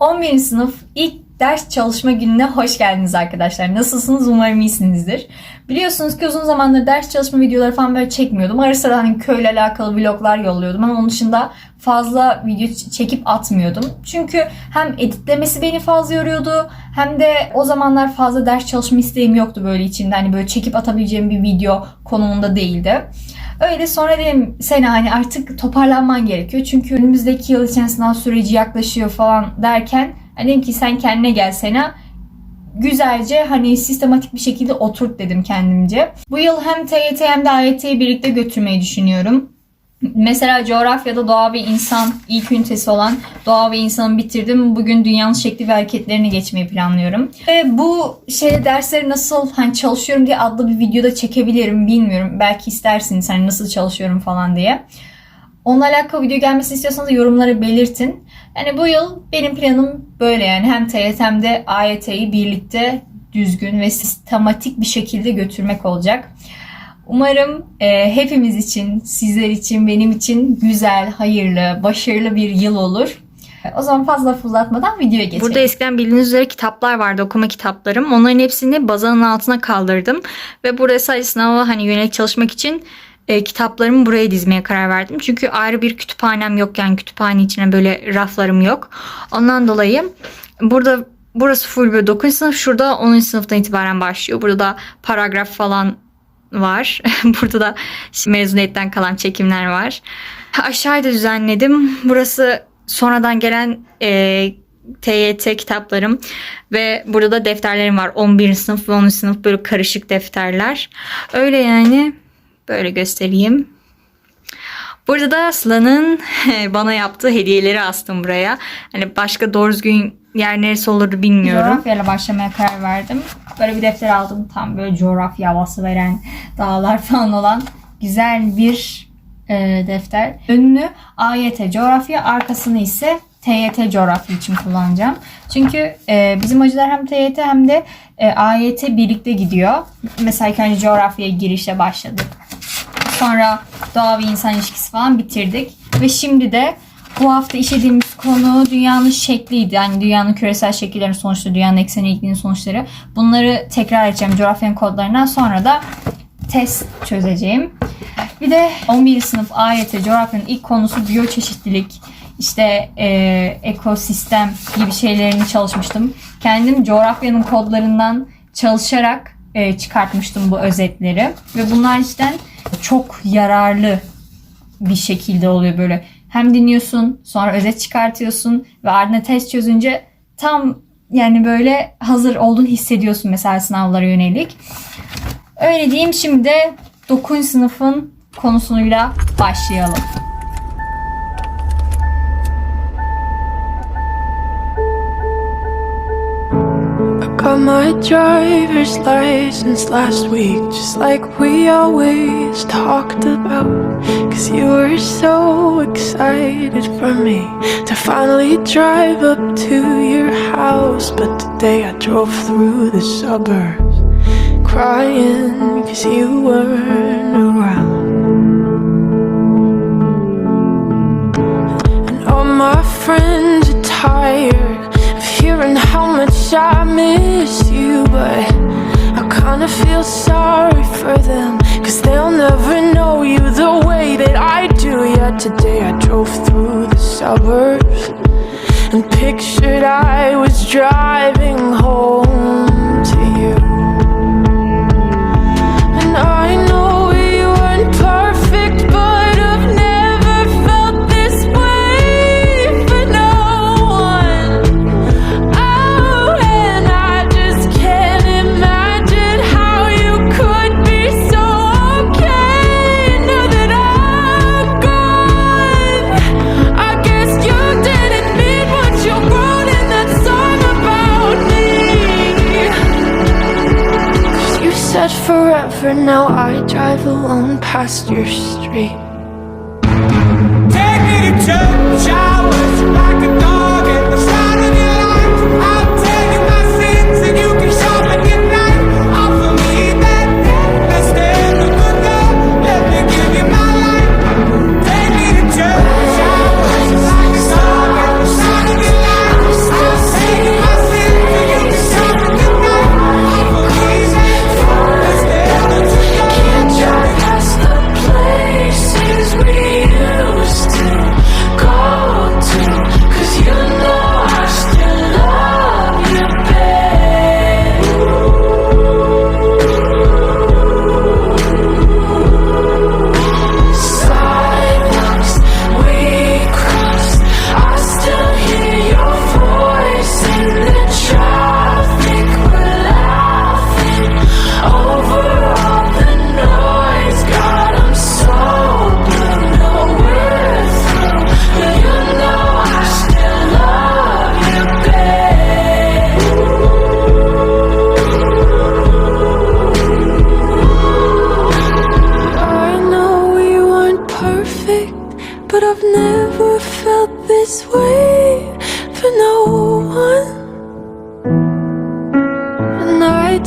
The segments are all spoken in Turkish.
11. sınıf ilk ders çalışma gününe hoş geldiniz arkadaşlar. Nasılsınız? Umarım iyisinizdir. Biliyorsunuz ki uzun zamandır ders çalışma videoları falan böyle çekmiyordum. Ara sıra hani köyle alakalı vloglar yolluyordum ama onun dışında fazla video çekip atmıyordum. Çünkü hem editlemesi beni fazla yoruyordu hem de o zamanlar fazla ders çalışma isteğim yoktu böyle içinde. Hani böyle çekip atabileceğim bir video konumunda değildi. Öyle sonra dedim Sena hani artık toparlanman gerekiyor. Çünkü önümüzdeki yıl için sınav süreci yaklaşıyor falan derken hani dedim ki sen kendine gel Sena. Güzelce hani sistematik bir şekilde oturt dedim kendimce. Bu yıl hem TYT hem de AYT'yi birlikte götürmeyi düşünüyorum. Mesela coğrafyada doğa ve insan ilk ünitesi olan doğa ve insanı bitirdim. Bugün dünyanın şekli ve hareketlerini geçmeyi planlıyorum. Ve bu şey dersleri nasıl hani çalışıyorum diye adlı bir videoda çekebilirim bilmiyorum. Belki istersiniz hani nasıl çalışıyorum falan diye. Onunla alakalı video gelmesini istiyorsanız yorumlara belirtin. Yani bu yıl benim planım böyle yani hem TYT hem de AYT'yi birlikte düzgün ve sistematik bir şekilde götürmek olacak. Umarım e, hepimiz için, sizler için, benim için güzel, hayırlı, başarılı bir yıl olur. O zaman fazla fırlatmadan videoya geçelim. Burada eskiden bildiğiniz üzere kitaplar vardı okuma kitaplarım. Onların hepsini bazanın altına kaldırdım. Ve burada sadece sınava hani yönelik çalışmak için e, kitaplarımı buraya dizmeye karar verdim. Çünkü ayrı bir kütüphanem yok yani kütüphane içine böyle raflarım yok. Ondan dolayı burada burası full böyle 9. sınıf. Şurada 10. sınıftan itibaren başlıyor. Burada da paragraf falan var. Burada da mezuniyetten kalan çekimler var. Aşağıda düzenledim. Burası sonradan gelen e, TYT kitaplarım ve burada da defterlerim var. 11. sınıf ve 10. sınıf böyle karışık defterler. Öyle yani böyle göstereyim. Burada da Aslan'ın bana yaptığı hediyeleri astım buraya. Hani başka doğru düzgün yer neresi olur bilmiyorum. Coğrafyayla başlamaya karar verdim. Böyle bir defter aldım. Tam böyle coğrafya havası veren dağlar falan olan güzel bir e, defter. Önünü AYT coğrafya, arkasını ise TYT coğrafya için kullanacağım. Çünkü e, bizim hocalar hem TYT hem de e, AYT birlikte gidiyor. Mesela ilk önce coğrafyaya girişle başladık. Sonra doğa ve insan ilişkisi falan bitirdik. Ve şimdi de bu hafta işlediğimiz konu dünyanın şekliydi. Yani dünyanın küresel şekillerin sonuçları, dünyanın ekseni eğikliğinin sonuçları. Bunları tekrar edeceğim coğrafyanın kodlarından sonra da test çözeceğim. Bir de 11. sınıf AYT coğrafyanın ilk konusu biyoçeşitlilik. İşte e, ekosistem gibi şeylerini çalışmıştım. Kendim coğrafyanın kodlarından çalışarak e, çıkartmıştım bu özetleri. Ve bunlar cidden çok yararlı bir şekilde oluyor böyle. Hem dinliyorsun, sonra özet çıkartıyorsun ve ardına test çözünce tam yani böyle hazır olduğunu hissediyorsun mesela sınavlara yönelik. Öyle diyeyim şimdi de 9. sınıfın konusuyla başlayalım. Got my driver's license last week, just like we always talked about. Cause you were so excited for me to finally drive up to your house. But today I drove through the suburbs crying cause you weren't around. And all my friends are tired miss you, but I kinda feel sorry for them, cause they'll never know you the way that I do. Yet today I drove through the suburbs and pictured I was driving home to you. Forever, now I drive alone past your street. Take me to church, I worship like a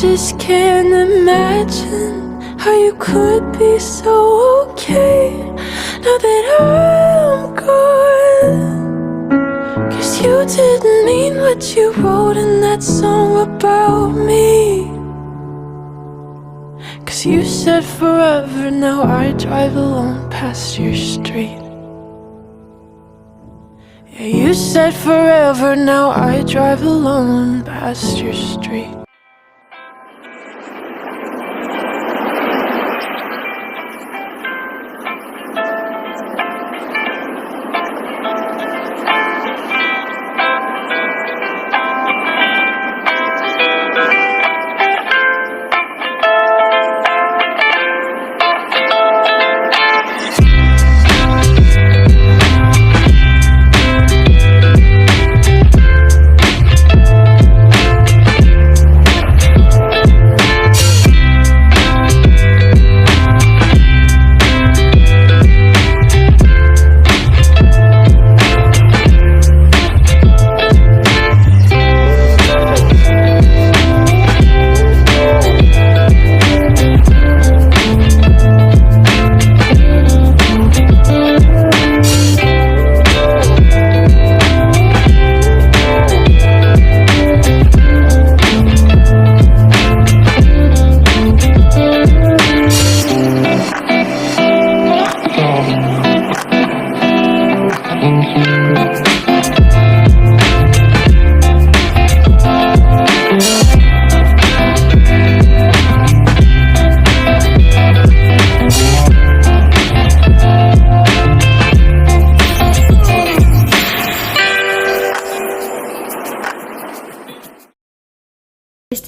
just can't imagine how you could be so okay now that I'm gone. Cause you didn't mean what you wrote in that song about me. Cause you said forever, now I drive alone past your street. Yeah, you said forever, now I drive alone past your street.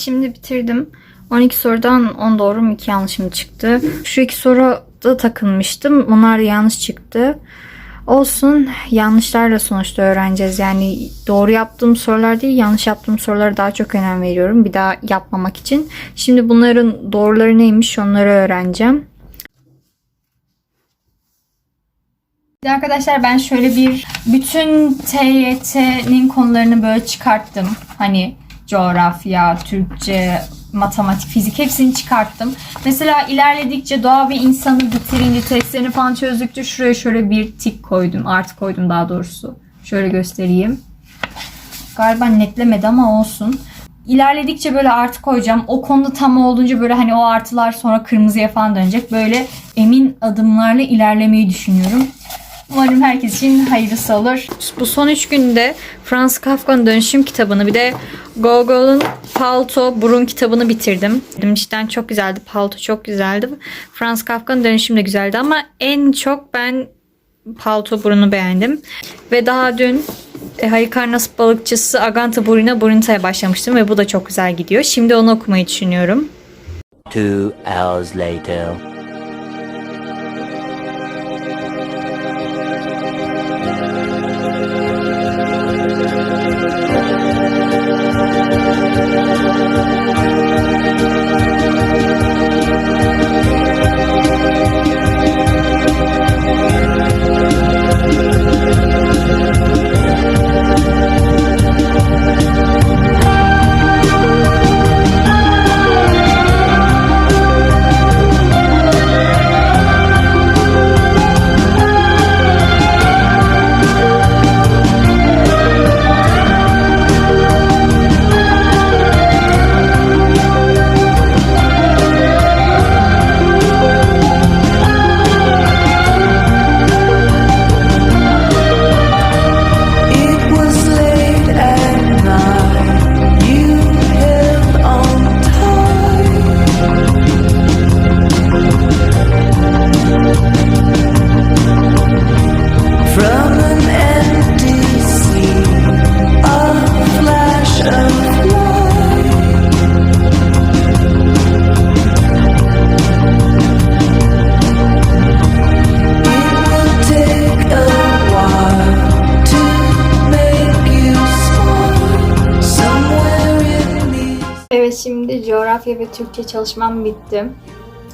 Şimdi bitirdim. 12 sorudan 10 doğru mu 2 yanlışım çıktı. Şu iki soruda takılmıştım. Onlar da yanlış çıktı. Olsun yanlışlarla sonuçta öğreneceğiz. Yani doğru yaptığım sorular değil yanlış yaptığım sorulara daha çok önem veriyorum. Bir daha yapmamak için. Şimdi bunların doğruları neymiş onları öğreneceğim. Arkadaşlar ben şöyle bir bütün TYT'nin konularını böyle çıkarttım. Hani coğrafya, Türkçe, matematik, fizik hepsini çıkarttım. Mesela ilerledikçe doğa ve insanı bitirince testlerini falan çözdükçe şuraya şöyle bir tik koydum. Artı koydum daha doğrusu. Şöyle göstereyim. Galiba netlemedi ama olsun. İlerledikçe böyle artı koyacağım. O konuda tam olduğunca böyle hani o artılar sonra kırmızıya falan dönecek. Böyle emin adımlarla ilerlemeyi düşünüyorum. Umarım herkes için hayırlısı olur. Bu son 3 günde Franz Kafka'nın Dönüşüm kitabını bir de Gogol'un Palto Burun kitabını bitirdim. Cidden çok güzeldi. Palto çok güzeldi. Franz Kafka'nın Dönüşüm de güzeldi ama en çok ben Palto Burun'u beğendim. Ve daha dün e, Halikarnas balıkçısı Aganta Burina Burinta'ya başlamıştım ve bu da çok güzel gidiyor. Şimdi onu okumayı düşünüyorum. Two hours later. Ve Türkçe çalışmam bitti.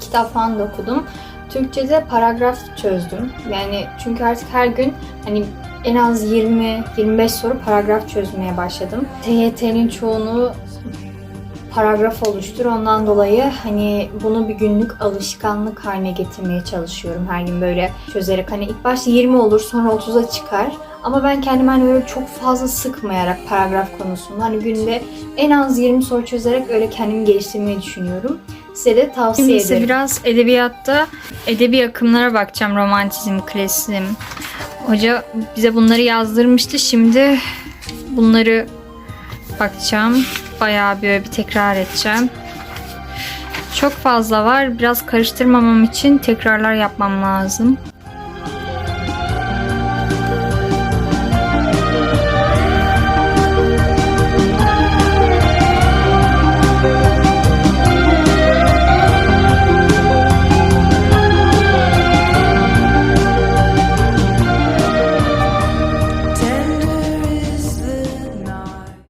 Kitap falan da okudum. Türkçe'de paragraf çözdüm. Yani çünkü artık her gün hani en az 20-25 soru paragraf çözmeye başladım. TYT'nin çoğunu paragraf oluştur. Ondan dolayı hani bunu bir günlük alışkanlık haline getirmeye çalışıyorum her gün böyle çözerek. Hani ilk başta 20 olur sonra 30'a çıkar. Ama ben kendimi hani böyle çok fazla sıkmayarak paragraf konusunda hani günde en az 20 soru çözerek öyle kendimi geliştirmeyi düşünüyorum. Size de tavsiye Şimdi ederim. biraz edebiyatta edebi akımlara bakacağım. Romantizm, klasizm. Hoca bize bunları yazdırmıştı. Şimdi bunları bakacağım. Bayağı böyle bir tekrar edeceğim. Çok fazla var. Biraz karıştırmamam için tekrarlar yapmam lazım.